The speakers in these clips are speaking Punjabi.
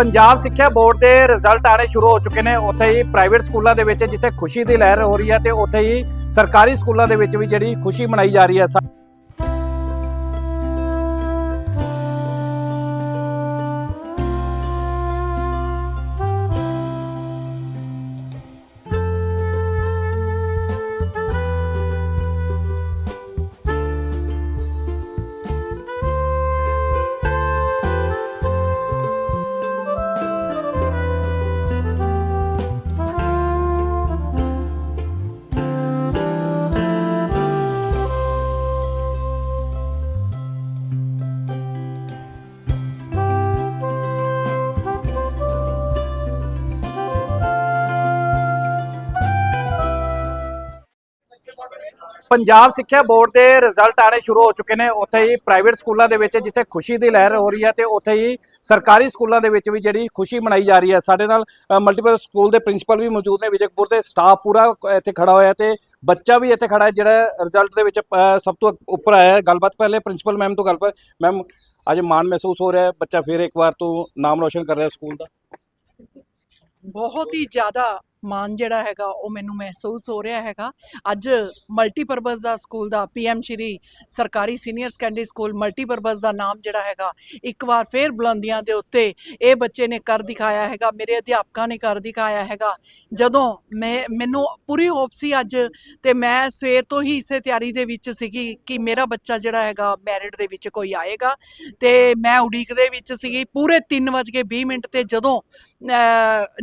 ਪੰਜਾਬ ਸਿੱਖਿਆ ਬੋਰਡ ਦੇ ਰਿਜ਼ਲਟ ਆਣੇ ਸ਼ੁਰੂ ਹੋ ਚੁੱਕੇ ਨੇ। ਉੱਥੇ ਹੀ ਪ੍ਰਾਈਵੇਟ ਸਕੂਲਾਂ ਦੇ ਵਿੱਚ ਜਿੱਥੇ ਖੁਸ਼ੀ ਦੀ ਲਹਿਰ ਹੋ ਰਹੀ ਹੈ ਤੇ ਉੱਥੇ ਹੀ ਸਰਕਾਰੀ ਸਕੂਲਾਂ ਦੇ ਵਿੱਚ ਵੀ ਜਿਹੜੀ ਖੁਸ਼ੀ ਮਨਾਈ ਜਾ ਰਹੀ ਹੈ। ਪੰਜਾਬ ਸਿੱਖਿਆ ਬੋਰਡ ਦੇ ਰਿਜ਼ਲਟ ਆਣੇ ਸ਼ੁਰੂ ਹੋ ਚੁੱਕੇ ਨੇ। ਉੱਥੇ ਹੀ ਪ੍ਰਾਈਵੇਟ ਸਕੂਲਾਂ ਦੇ ਵਿੱਚ ਜਿੱਥੇ ਖੁਸ਼ੀ ਦੀ ਲਹਿਰ ਹੋ ਰਹੀ ਹੈ ਤੇ ਉੱਥੇ ਹੀ ਸਰਕਾਰੀ ਸਕੂਲਾਂ ਦੇ ਵਿੱਚ ਵੀ ਜਿਹੜੀ ਖੁਸ਼ੀ ਮਨਾਈ ਜਾ ਰਹੀ ਹੈ। ਸਾਡੇ ਨਾਲ ਮਲਟੀਪਲ ਸਕੂਲ ਦੇ ਪ੍ਰਿੰਸੀਪਲ ਵੀ ਮੌਜੂਦ ਨੇ ਵਿਜੇਕਪੁਰ ਦੇ ਸਟਾਫ ਪੂਰਾ ਇੱਥੇ ਖੜਾ ਹੋਇਆ ਤੇ ਬੱਚਾ ਵੀ ਇੱਥੇ ਖੜਾ ਹੈ, ਜਿਹੜਾ ਰਿਜ਼ਲਟ ਦੇ ਵਿੱਚ ਸਭ ਤੋਂ ਉੱਪਰ ਆਇਆ ਹੈ। ਗੱਲਬਾਤ ਪਹਿਲੇ ਪ੍ਰਿੰਸੀਪਲ ਮੈਮ ਤੋਂ ਗੱਲਬਾਤ ਮੈਮ ਅੱਜ ਮਾਣ ਮਹਿਸੂਸ ਹੋ ਰਿਹਾ ਹੈ। ਬੱਚਾ ਫਿਰ ਇੱਕ ਵਾਰ ਤੋਂ ਨਾਮ ਰੋਸ਼ਨ ਕਰ ਰਿਹਾ ਸਕੂਲ ਦਾ। ਬਹੁਤ ਹੀ ਜ਼ਿਆਦਾ ਮਾਣ ਜਿਹੜਾ ਹੈਗਾ, ਉਹ ਮੈਨੂੰ ਮਹਿਸੂਸ ਹੋ ਰਿਹਾ ਹੈਗਾ। ਅੱਜ ਮਲਟੀਪਰਪਸ ਦਾ ਸਕੂਲ ਦਾ ਪੀਐਮ ਸ਼੍ਰੀ ਸਰਕਾਰੀ ਸੀਨੀਅਰ ਸੈਕੰਡਰੀ ਸਕੂਲ ਮਲਟੀਪਰਪਸ ਦਾ ਨਾਮ ਜਿਹੜਾ ਹੈਗਾ, ਇੱਕ ਵਾਰ ਫੇਰ ਬੁਲੰਦੀਆਂ ਦੇ ਉੱਤੇ ਇਹ ਬੱਚੇ ਨੇ ਕਰ ਦਿਖਾਇਆ ਹੈਗਾ, ਮੇਰੇ ਅਧਿਆਪਕਾਂ ਨੇ ਕਰ ਦਿਖਾਇਆ ਹੈਗਾ। ਜਦੋਂ ਮੈਂ, ਮੈਨੂੰ ਪੂਰੀ ਹੋਪ ਸੀ ਅੱਜ ਤੇ ਮੈਂ ਸਵੇਰ ਤੋਂ ਹੀ ਇਸੇ ਤਿਆਰੀ ਦੇ ਵਿੱਚ ਸੀਗੀ ਕਿ ਮੇਰਾ ਬੱਚਾ ਜਿਹੜਾ ਹੈਗਾ, ਮੈਰਿਟ ਦੇ ਵਿੱਚ ਕੋਈ ਆਏਗਾ ਤੇ ਮੈਂ ਉਡੀਕ ਦੇ ਵਿੱਚ ਸੀਗੀ, ਪੂਰੇ 3:20 ਮਿੰਟ ਤੇ ਜਦੋਂ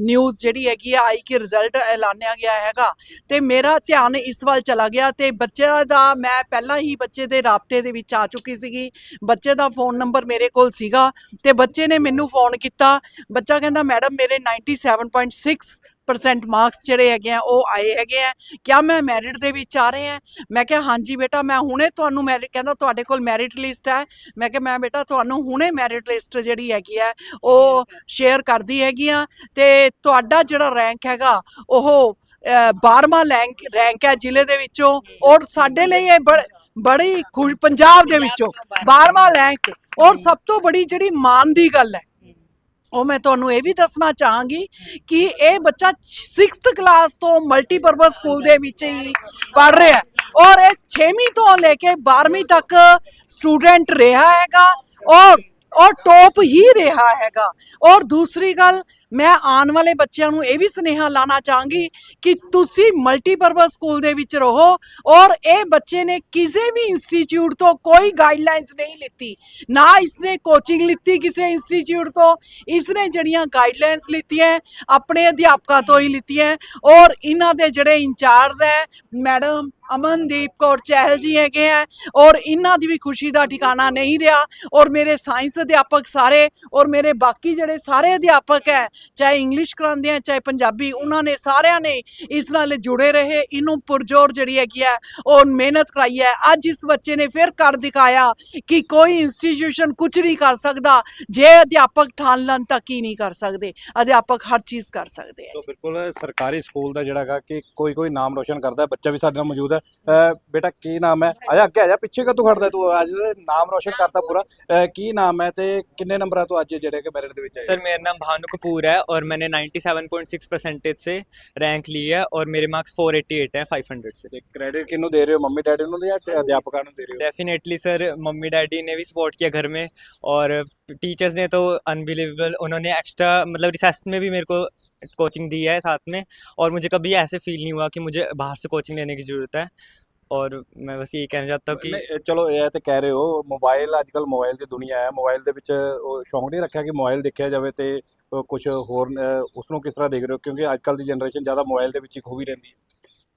ਨਿਊਜ਼ ਜਿਹੜੀ ਹੈਗੀ ਆ, ਆਈ ਕਿ ਰਿਜ਼ਲਟ ਐਲਾਨਿਆ ਗਿਆ ਹੈਗਾ। ਤੇ ਮੇਰਾ ਧਿਆਨ ਇਸ ਵੱਲ ਚਲਾ ਗਿਆ ਤੇ ਬੱਚਿਆਂ ਦਾ ਮੈਂ ਪਹਿਲਾਂ ਹੀ ਬੱਚੇ ਦੇ ਰਾਬਤੇ ਦੇ ਵਿੱਚ ਆ ਚੁੱਕੀ ਸੀਗੀ। ਬੱਚੇ ਦਾ ਫੋਨ ਨੰਬਰ ਮੇਰੇ ਕੋਲ ਸੀਗਾ ਤੇ ਬੱਚੇ ਨੇ ਮੈਨੂੰ ਫੋਨ ਕੀਤਾ। ਬੱਚਾ ਕਹਿੰਦਾ, ਮੈਡਮ, ਮੇਰੇ 97.6 ਪਰਸੈਂਟ ਮਾਰਕਸ ਜਿਹੜੇ ਹੈਗੇ ਆ ਉਹ ਆਏ ਹੈਗੇ ਆ। ਕਿਆ ਮੈਂ ਮੈਰਿਟ ਦੇ ਵਿੱਚ ਆ ਰਹੇ ਆ? ਮੈਂ ਕਿਹਾ ਹਾਂਜੀ ਬੇਟਾ ਮੈਂ ਹੁਣੇ ਤੁਹਾਨੂੰ ਮੈਰਿਟ ਕਹਿੰਦਾ ਤੁਹਾਡੇ ਕੋਲ ਮੈਰਿਟ ਲਿਸਟ ਹੈ। ਮੈਂ ਕਿਹਾ ਮੈਂ ਬੇਟਾ ਤੁਹਾਨੂੰ ਹੁਣੇ ਮੈਰਿਟ ਲਿਸਟ ਜਿਹੜੀ ਹੈਗੀ ਆ ਉਹ ਸ਼ੇਅਰ ਕਰਦੀ ਹੈਗੀ ਆ। ਤੇ ਤੁਹਾਡਾ ਜਿਹੜਾ ਰੈਂਕ ਹੈਗਾ ਉਹ 12ਵਾਂ ਰੈਂਕ ਰੈਂਕ ਹੈ ਜ਼ਿਲ੍ਹੇ ਦੇ ਵਿੱਚੋਂ ਔਰ ਸਾਡੇ ਲਈ ਇਹ ਬੜ- ਬੜੀ ਖੁਸ਼ ਪੰਜਾਬ ਦੇ ਵਿੱਚੋਂ 12ਵਾਂ ਰੈਂਕ ਔਰ ਸਭ ਤੋਂ ਬੜੀ ਜਿਹੜੀ ਮਾਣ ਦੀ ਗੱਲ ਹੈ ਉਹ ਮੈਂ ਤੁਹਾਨੂੰ ਇਹ ਵੀ ਦੱਸਣਾ ਚਾਹਾਂਗੀ ਕਿ ਇਹ ਬੱਚਾ 6th ਕਲਾਸ ਤੋਂ ਮਲਟੀਪਰਪਸ ਸਕੂਲ ਦੇ ਵਿੱਚ ਹੀ ਪੜ ਰਿਹਾ ਹੈ ਔਰ ਇਹ 6ਵੀਂ ਤੋਂ ਲੈ ਕੇ 12ਵੀਂ ਤੱਕ ਸਟੂਡੈਂਟ ਰਿਹਾ ਹੈਗਾ ਔਰ ਔਰ ਟੌਪ ਹੀ ਰਿਹਾ ਹੈਗਾ। ਔਰ ਦੂਸਰੀ ਗੱਲ ਮੈਂ ਆਉਣ ਵਾਲੇ ਬੱਚਿਆਂ ਨੂੰ ਇਹ ਵੀ ਸੁਨੇਹਾ ਲਾਣਾ ਚਾਹਾਂਗੀ ਕਿ ਤੁਸੀਂ ਮਲਟੀਪਰਪਸ ਸਕੂਲ ਦੇ ਵਿੱਚ ਰਹੋ ਔਰ ਇਹ ਬੱਚੇ ਨੇ ਕਿਸੇ ਵੀ ਇੰਸਟੀਚਿਊਟ ਤੋਂ ਕੋਈ ਗਾਈਡਲਾਈਨਸ ਨਹੀਂ ਲਿੱਤੀ। ਨਾ ਇਸਨੇ ਕੋਚਿੰਗ ਲਿੱਤੀ ਕਿਸੇ ਇੰਸਟੀਚਿਊਟ ਤੋਂ, ਇਸਨੇ ਜਿਹੜੀਆਂ ਗਾਈਡਲਾਈਨਸ ਲਿੱਤੀਆਂ, ਆਪਣੇ ਅਧਿਆਪਕਾਂ ਤੋਂ ਹੀ ਲਿੱਤੀਆਂ ਔਰ ਇਹਨਾਂ ਦੇ ਜਿਹੜੇ ਇੰਚਾਰਜ ਹੈ, ਮੈਡਮ ਅਮਨਦੀਪ ਕੌਰ ਚਹਿਲ ਜੀ ਹੈਗੇ ਆ ਔਰ ਇਹਨਾਂ ਦੀ ਵੀ ਖੁਸ਼ੀ ਦਾ ਠਿਕਾਣਾ ਨਹੀਂ ਰਿਹਾ ਔਰ ਮੇਰੇ ਸਾਇੰਸ ਅਧਿਆਪਕ ਸਾਰੇ ਔਰ ਮੇਰੇ ਬਾਕੀ ਜਿਹੜੇ ਸਾਰੇ ਅਧਿਆਪਕ ਹੈ ਚਾਹੇ ਇੰਗਲਿਸ਼ ਕਰਾਉਂਦੇ ਆ ਚਾਹੇ ਪੰਜਾਬੀ ਉਹਨਾਂ ਨੇ ਸਾਰਿਆਂ ਨੇ ਇਸ ਨਾਲ ਜੁੜੇ ਰਹੇ। ਇਹਨੂੰ ਪੁਰਜੋਰ ਜਿਹੜੀ ਹੈਗੀ ਹੈ ਉਹ ਮਿਹਨਤ ਕਰਾਈ ਹੈ। ਅੱਜ ਇਸ ਬੱਚੇ ਨੇ ਫਿਰ ਕਰ ਦਿਖਾਇਆ ਕਿ ਕੋਈ ਇੰਸਟੀਟਿਊਸ਼ਨ ਕੁਝ ਨਹੀਂ ਕਰ ਸਕਦਾ ਜੇ ਅਧਿਆਪਕ ਠਾਣ ਲੰਨ ਤੱਕ ਹੀ ਨਹੀਂ ਕਰ ਸਕਦੇ। ਅਧਿਆਪਕ ਹਰ ਚੀਜ਼ ਕਰ ਸਕਦੇ ਆ ਬਿਲਕੁਲ ਸਰਕਾਰੀ ਸਕੂਲ ਦਾ ਜਿਹੜਾ ਕਿ ਕੋਈ ਕੋਈ ਨਾਮ ਰੋਸ਼ਨ ਕਰਦਾ ਬੱਚਾ ਵੀ ਸਾਡੇ ਨਾਲ ਮੌਜੂਦ ਹੈ। ਬੇਟਾ ਕੀ ਨਾਮ ਹੈ? ਆਜਾ ਅੱਗੇ ਆਜਾ ਪਿੱਛੇ ਕਾ ਤੂੰ ਖੜਦਾ ਤੂੰ? ਅੱਜ ਨਾਮ ਰੋਸ਼ਨ ਕਰਦਾ ਪੂਰਾ। ਕੀ ਨਾਮ ਹੈ ਤੇ ਕਿੰਨੇ ਨੰਬਰਾਂ ਤੋਂ ਅੱਜ ਜਿਹੜੇ ਕਿ ਮੈਰਿਟ ਦੇ ਵਿੱਚ ਆਏ? ਸਰ ਮੇਰਾ ਨਾਮ ਭਾਨੂ ਕਪੂਰ कपूर है और मैंने 97.6 परसेंटेज से रैंक ली है और मेरे मार्क्स 488 है 500 से ਤੇ ਕ੍ਰੈਡਿਟ ਕਿਹਨੂੰ ਦੇ ਰਹੇ ਹੋ ਮੰਮੀ ਡੈਡੀ ਨੂੰ ਜਾਂ ਤੇ ਅਧਿਆਪਕਾਂ ਨੂੰ ਦੇ ਰਹੇ ਹੋ डेफिनेटली सर मम्मी डैडी ने भी सपोर्ट किया घर में और टीचर्स ने तो अनबिलीवेबल उन्होंने एक्स्ट्रा मतलब रिसेस में भी मेरे को कोचिंग दी है साथ में और मुझे कभी ऐसे फील नहीं हुआ कि मुझे बाहर से कोचिंग लेने की ज़रूरत है और मैं बस यही कहना चाहता हूँ कि ਨਹੀਂ, ਇਹ ਚਲੋ ਇਹ ਤੇ ਕਹਿ ਰਹੇ ਹੋ ਮੋਬਾਈਲ ਅੱਜ ਕੱਲ ਮੋਬਾਈਲ ਦੀ ਦੁਨੀਆ ਹੈ ਮੋਬਾਈਲ ਦੇ ਵਿੱਚ ਉਹ ਸ਼ੌਂਕ ਨਹੀਂ ਰੱਖਿਆ ਕਿ ਮੋਬਾਈਲ ਦੇਖਿਆ ਜਾਵੇ ਤੇ ਕੁਝ ਹੋਰ ਉਸ ਨੂੰ ਕਿਸ ਤਰ੍ਹਾਂ ਦੇਖ ਰਹੇ ਹੋ ਕਿਉਂਕਿ ਅੱਜ ਕੱਲ ਦੀ ਜਨਰੇਸ਼ਨ ਜ਼ਿਆਦਾ ਮੋਬਾਈਲ ਦੇ ਵਿੱਚ ਹੀ ਖੂਬੀ ਰਹਿੰਦੀ ਹੈ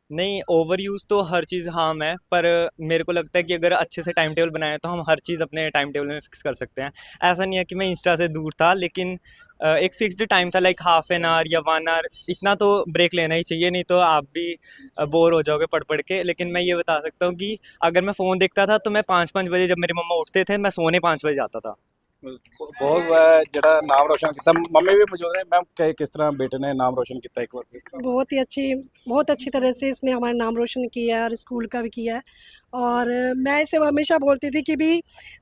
नहीं ओवर यूज़ तो हर चीज़ हार्म है पर मेरे को लगता है कि अगर अच्छे से टाइम टेबल बनाए तो हम हर चीज़ अपने टाइम टेबल में फिक्स कर सकते हैं ऐसा नहीं है कि मैं इंस्टा से दूर था लेकिन अ, एक फिक्स्ड टाइम था लाइक हाफ़ एन आवर या वन आवर इतना तो ब्रेक लेना ही चाहिए, नहीं तो आप भी बोर हो जाओगे पढ़ पढ़ के। लेकिन मैं ये बता सकता हूँ कि अगर मैं फ़ोन देखता था तो मैं पाँच पाँच बजे जब मेरे मम्मा उठते थे, मैं सोने पाँच बजे जाता था। ਬਹੁਤ ਅ, ਜਿਹੜਾ ਨਾਮ ਰੋਸ਼ਨ ਕੀਤਾ ਮੰਮੀ ਵੀ ਮੌਜੂਦ ਨੇ ਮੈਮ ਕਿਸ ਤਰ੍ਹਾਂ ਬੇਟੇ ਨੇ ਨਾਮ ਰੋਸ਼ਨ ਕੀਤਾ ਇੱਕ ਵਾਰ बहुत ही अच्छी बहुत अच्छी तरह से इसने हमारा नाम रोशन किया है और स्कूल का भी किया है और मैं इसे हमेशा बोलती थी कि भी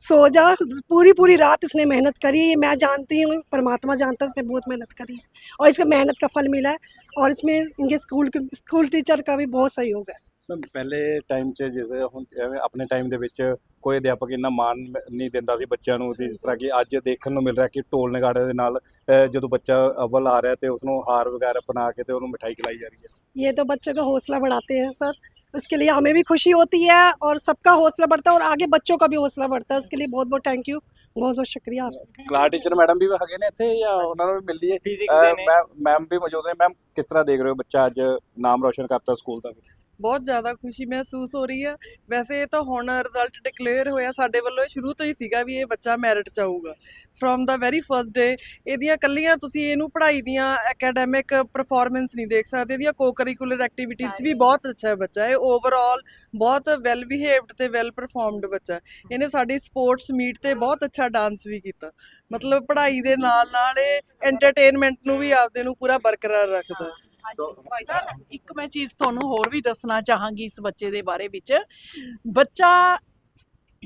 सो जा पूरी पूरी रात इसने मेहनत करी है मैं जानती हूँ परमात्मा जानता है इसने बहुत मेहनत करी है और इसका मेहनत का फल मिला है और इसमें इनके स्कूल के स्कूल टीचर का भी बहुत सहयोग है ਮੈਮ ਪਹਿਲੇ ਟਾਈਮ 'ਚ ਜਿਵੇਂ ਹੁਣ ਐਵੇਂ ਆਪਣੇ ਟਾਈਮ ਦੇ ਵਿੱਚ ਕੋਈ ਅਧਿਆਪਕ ਇੰਨਾ ਮਾਣ ਨਹੀਂ ਦਿੰਦਾ ਸੀ ਬੱਚਿਆਂ ਨੂੰ ਜਿਸ ਤਰ੍ਹਾਂ ਕਿ ਅੱਜ ਦੇਖਣ ਨੂੰ ਮਿਲ ਰਿਹਾ ਕਿ ਢੋਲ ਨਗਾੜੇ ਦੇ ਨਾਲ ਅ, ਜਦੋਂ ਬੱਚਾ ਅਵਲ ਆ ਰਿਹਾ ਤੇ ਉਸ ਨੂੰ ਹਾਰ ਵਗੈਰਾ ਬਣਾ ਕੇ ਤੇ ਉਹਨੂੰ ਮਿਠਾਈ ਖਿਲਾਈ ਜਾ ਰਹੀ ਹੈ ये तो बच्चों का हौसला बढ़ाते हैं सर उसके लिए हमें भी खुशी होती है और सबका हौसला बढ़ता है और आगे बच्चों का भी हौसला बढ़ता है उसके लिए बहुत बहुत थैंक यू बहुत बहुत शुक्रिया आपसे ਕਲਾਸ ਟੀਚਰ ਮੈਡਮ ਵੀ ਹੈਗੇ ਨੇ ਇੱਥੇ ਜਾਂ ਉਹਨਾਂ ਨੂੰ ਵੀ ਮਿਲ ਲਈਏ ਫਿਜ਼ਿਕਸ ਦੇ ਨੇ ਮੈਮ ਵੀ ਮੌਜੂਦ ਨੇ ਮੈਮ ਕਿਸ ਤਰ੍ਹਾਂ ਦੇਖ ਰਹੇ ਹੋ ਬੱਚਾ ਅੱਜ ਨਾਮ ਰੋਸ਼ਨ ਕਰਤਾ ਸਕੂਲ ਦਾ ਬਹੁਤ ਜ਼ਿਆਦਾ ਖੁਸ਼ੀ ਮਹਿਸੂਸ ਹੋ ਰਹੀ ਹੈ। ਵੈਸੇ ਇਹ ਤਾਂ ਹੁਣ ਰਿਜ਼ਲਟ ਡਿਕਲੇਅਰ ਹੋਇਆ ਸਾਡੇ ਵੱਲੋਂ ਇਹ ਸ਼ੁਰੂ ਤੋਂ ਹੀ ਸੀਗਾ ਵੀ ਇਹ ਬੱਚਾ ਮੈਰਿਟ ਚ ਆਊਗਾ। From the very first day ਇਹਦੀਆਂ ਕੱਲੀਆਂ ਤੁਸੀਂ ਇਹਨੂੰ ਪੜ੍ਹਾਈ ਦੀਆਂ ਐਕੈਡੈਮਿਕ ਪਰਫਾਰਮੈਂਸ ਨਹੀਂ ਦੇਖ ਸਕਦੇ ਇਹਦੀਆਂ ਕੋ-ਕਰਿਕੂਲਰ ਐਕਟੀਵਿਟੀਜ਼ ਵੀ ਬਹੁਤ ਅੱਛਾ ਹੈ ਬੱਚਾ ਇਹ ਓਵਰਆਲ ਬਹੁਤ ਵੈਲ ਬਿਹੇਵਡ ਤੇ ਵੈਲ ਪਰਫਾਰਮਡ ਬੱਚਾ। ਇਹਨੇ ਸਾਡੀ ਸਪੋਰਟਸ ਮੀਟ ਤੇ ਬਹੁਤ ਅੱਛਾ ਡਾਂਸ ਵੀ ਕੀਤਾ। ਮਤਲਬ ਪੜ੍ਹਾਈ ਦੇ ਨਾਲ ਨਾਲ ਇਹ ਐਂਟਰਟੇਨਮੈਂਟ ਨੂੰ ਵੀ ਆਪਦੇ ਨੂੰ ਪੂਰਾ ਬਰਕਰਾਰ ਰੱਖਦਾ ਹੈ ਭਾਈ ਸਾਹਿਬ ਇੱਕ ਮੈਂ ਚੀਜ਼ ਤੁਹਾਨੂੰ ਹੋਰ ਵੀ ਦੱਸਣਾ ਚਾਹਾਂਗੀ ਇਸ ਬੱਚੇ ਦੇ ਬਾਰੇ ਵਿੱਚ। ਬੱਚਾ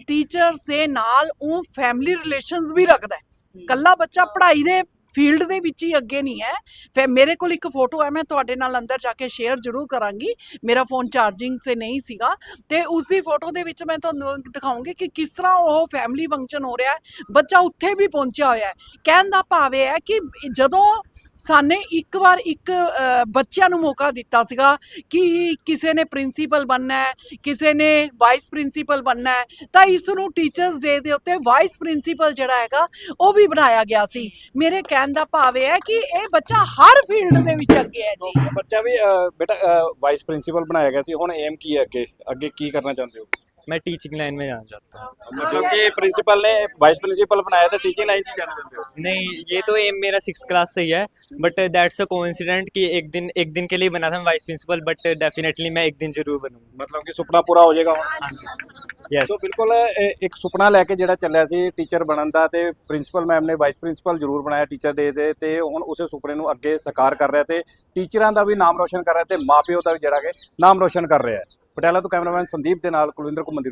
ਟੀਚਰਸ ਦੇ ਨਾਲ ਉਹ ਫੈਮਿਲੀ ਰਿਲੇਸ਼ਨਸ ਵੀ ਰੱਖਦਾ ਹੈ। ਕੱਲਾ ਬੱਚਾ ਪੜ੍ਹਾਈ ਦੇ ਫੀਲਡ ਦੇ ਵਿੱਚ ਹੀ ਅੱਗੇ ਨਹੀਂ ਹੈ। ਫਿਰ ਮੇਰੇ ਕੋਲ ਇੱਕ ਫੋਟੋ ਹੈ, ਮੈਂ ਤੁਹਾਡੇ ਨਾਲ ਅੰਦਰ ਜਾ ਕੇ ਸ਼ੇਅਰ ਜ਼ਰੂਰ ਕਰਾਂਗੀ। ਮੇਰਾ ਫੋਨ ਚਾਰਜਿੰਗ ਤੇ ਨਹੀਂ ਸੀਗਾ। ਤੇ ਉਸ ਦੀ ਫੋਟੋ ਦੇ ਵਿੱਚ ਮੈਂ ਤੁਹਾਨੂੰ ਦਿਖਾਉਂਗੀ ਕਿ ਕਿਸ ਤਰ੍ਹਾਂ ਉਹ ਫੈਮਿਲੀ ਫੰਕਸ਼ਨ ਹੋ ਰਿਹਾ ਹੈ। ਬੱਚਾ ਉੱਥੇ ਵੀ ਪਹੁੰਚਿਆ ਹੋਇਆ ਹੈ। ਕਹਿਣ ਦਾ ਭਾਵ ਇਹ ਹੈ ਕਿ ਜਦੋਂ ਸਾਨੇ ਇੱਕ ਵਾਰ ਇੱਕ ਬੱਚਿਆਂ ਨੂੰ ਮੌਕਾ ਦਿੱਤਾ ਸੀਗਾ ਕਿ ਕਿਸੇ ਨੇ ਪ੍ਰਿੰਸੀਪਲ ਬਣਨਾ ਹੈ, ਕਿਸੇ ਨੇ ਵਾਈਸ ਪ੍ਰਿੰਸੀਪਲ ਬਣਨਾ ਹੈ, ਤਾਂ ਇਸ ਨੂੰ ਟੀਚਰਸ ਡੇ ਦੇ ਉੱਤੇ ਵਾਈਸ ਪ੍ਰਿੰਸੀਪਲ ਜਿਹੜਾ ਹੈਗਾ, ਉਹ ਵੀ ਬਣਾਇਆ ਗਿਆ ਸੀ। ਮੇਰੇ ਕਹਿ ਕਹਿਣ ਦਾ ਭਾਵ ਇਹ ਹੈ ਕਿ ਇਹ ਬੱਚਾ ਹਰ ਫੀਲਡ ਦੇ ਵਿੱਚ ਅੱਗੇ ਹੈ ਜੀ ਬੱਚਾ ਵੀ ਅ, ਬੇਟਾ ਵਾਈਸ ਪ੍ਰਿੰਸੀਪਲ ਬਣਾਇਆ ਗਿਆ ਸੀ ਹੁਣ ਏਮ ਕੀ ਹੈ ਅੱਗੇ ਅੱਗੇ ਕੀ ਕਰਨਾ ਚਾਹੁੰਦੇ ਹੋ मैं टीचिंग लाइन में जाना चाहता हूँ ਮਤਲਬ ਕਿ ਪ੍ਰਿੰਸੀਪਲ ਨੇ ਵਾਈਸ ਪ੍ਰਿੰਸੀਪਲ ਬਣਾਇਆ ਤਾਂ ਟੀਚਿੰਗ ਲਾਈਨ 'ਚ ਹੀ ਜਾਣਾ ਚਾਹੁੰਦੇ ਹੋ नहीं ये तो एम मेरा सिक्स क्लास से ही है बट दैट्स अ कोइंसिडेंट कि एक दिन एक दिन के लिए बना था वाइस प्रिंसिपल बट डेफिनेटली मैं एक दिन जरूर बनूंगा ਮਤਲਬ ਕਿ ਸੁਪਨਾ ਪੂਰਾ ਹੋ ਜਾਏਗਾ ਹੁਣ यस ਸੋ ਬਿਲਕੁਲ, ਇਹ ਇੱਕ ਸੁਪਨਾ ਲੈ ਕੇ ਜਿਹੜਾ ਚੱਲਿਆ ਸੀ ਟੀਚਰ ਬਣਨ ਦਾ ਤੇ ਪ੍ਰਿੰਸੀਪਲ ਮੈਮ ਨੇ, ਵਾਈਸ ਪ੍ਰਿੰਸੀਪਲ ਜ਼ਰੂਰ ਬਣਾਇਆ ਟੀਚਰ ਡੇ ਤੇ ਤੇ ਹੁਣ ਉਸੇ ਸੁਪਨੇ ਨੂੰ ਅੱਗੇ ਸਾਕਾਰ ਕਰ ਰਿਹਾ ਤੇ ਟੀਚਰਾਂ ਦਾ ਵੀ ਨਾਮ ਰੋਸ਼ਨ ਕਰ ਰਿਹਾ ਤੇ ਮਾਪਿਓ ਦਾ ਵੀ ਜਿਹੜਾ ਕਿ ਨਾਮ ਰੋਸ਼ਨ ਕਰ ਰਿਹਾ ਪਟਿਆਲਾ ਤੋਂ ਕੈਮਰਾਮੈਨ ਸੰਦੀਪ ਦੇ ਨਾਲ ਕੁਲਵਿੰਦਰ ਘੁੰਮਣ